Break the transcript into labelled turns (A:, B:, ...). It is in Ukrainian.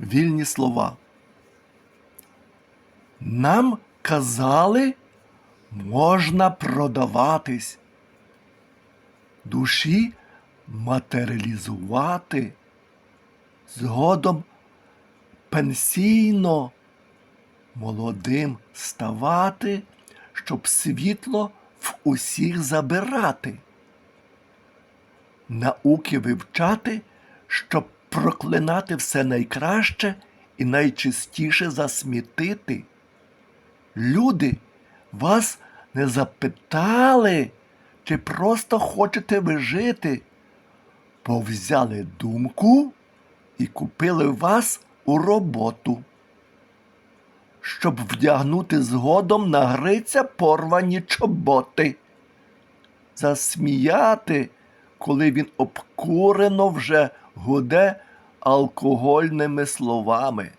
A: вільні слова. Нам казали, можна продаватись, душі матеріалізувати, згодом пенсійно молодим ставати, щоб світло в усіх забирати, науки вивчати, щоб проклинати все найкраще і найчистіше засмітити. Люди вас не запитали, чи просто хочете ви жити, бо взяли думку і купили вас у роботу, щоб вдягнути згодом на гриця порвані чоботи, засміяти, коли він обкурено вже гуде алкогольними словами.